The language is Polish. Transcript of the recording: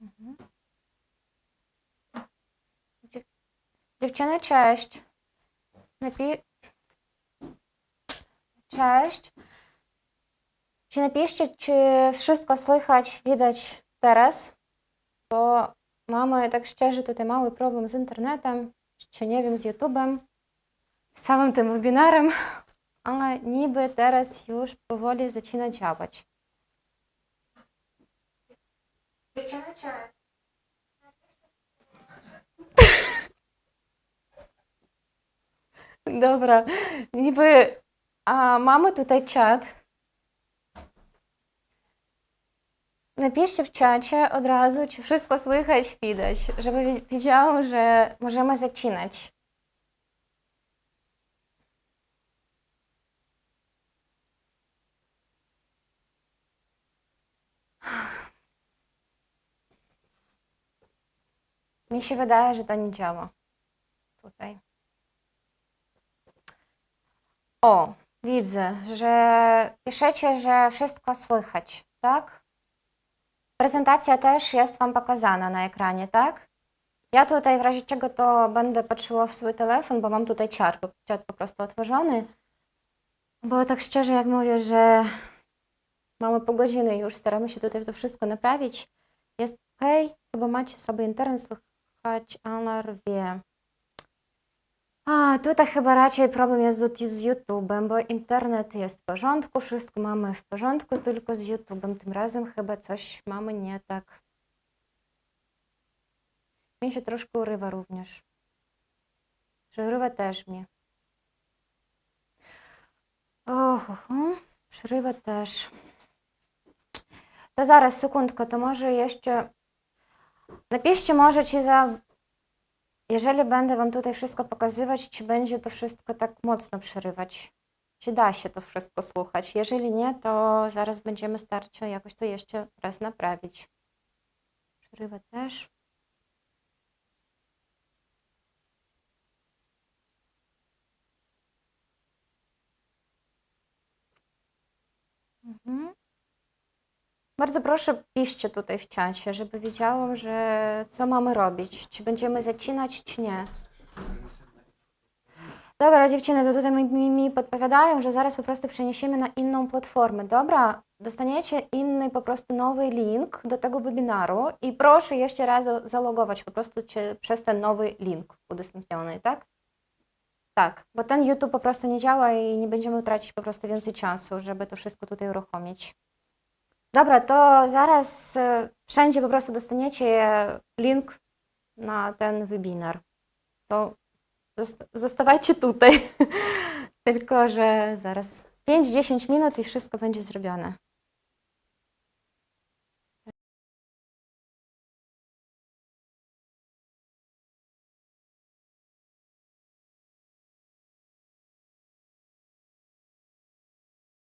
Mhm. Dziew- Dziewczyny, cześć. Napi... Cześć. Czy napiszcie, czy wszystko słychać, widać teraz? Bo mamy, tak szczerze, tutaj mały problem z internetem, czy nie wiem, z YouTube'em, z całym tym webinarem, ale niby teraz już powoli zaczyna działać. Dziewczyny, cześć. Dobra, niby a mamy tutaj czat. Napiszcie w czacie od razu, czy wszystko słychać, widać, żeby wi- wiedział, że możemy zaczynać. Mi się wydaje, że to nie działa. Tutaj. O, widzę, że piszecie, że wszystko słychać, tak? Prezentacja też jest Wam pokazana na ekranie, tak? Ja tutaj w razie czego to będę patrzyła w swój telefon, bo mam tutaj czat, czat po prostu otworzony. Bo tak szczerze, jak mówię, że mamy pół godziny już, staramy się tutaj to wszystko naprawić. Jest ok, chyba macie sobie internet słychać, ale wie. A, tutaj chyba raczej problem jest z, YouTube'em, bo internet jest w porządku, wszystko mamy w porządku, tylko z YouTube'em tym razem chyba coś mamy nie tak. Mi się troszkę urywa również. Przerywa też mnie. Och, och, przerywa też. To zaraz, sekundkę, to może jeszcze napiszcie może, czy za jeżeli będę Wam tutaj wszystko pokazywać, czy będzie to wszystko tak mocno przerywać? Czy da się to wszystko słuchać? Jeżeli nie, to zaraz będziemy starać się jakoś to jeszcze raz naprawić. Przerywa też. Bardzo proszę, piszcie tutaj w czacie, żeby wiedziałam, że co mamy robić. Czy będziemy zaczynać, czy nie. Dobra, dziewczyny, to tutaj mi, mi, mi podpowiadają, że zaraz po prostu przeniesiemy na inną platformę. Dobra, dostaniecie inny po prostu nowy link do tego webinaru i proszę jeszcze raz za- zalogować po prostu przez ten nowy link udostępniony, tak? Tak, bo ten YouTube po prostu nie działa i nie będziemy tracić po prostu więcej czasu, żeby to wszystko tutaj uruchomić. Dobra, to zaraz e, wszędzie po prostu dostaniecie link na ten webinar. To zosta- zostawajcie tutaj. Tylko, że zaraz 5-10 minut i wszystko będzie zrobione.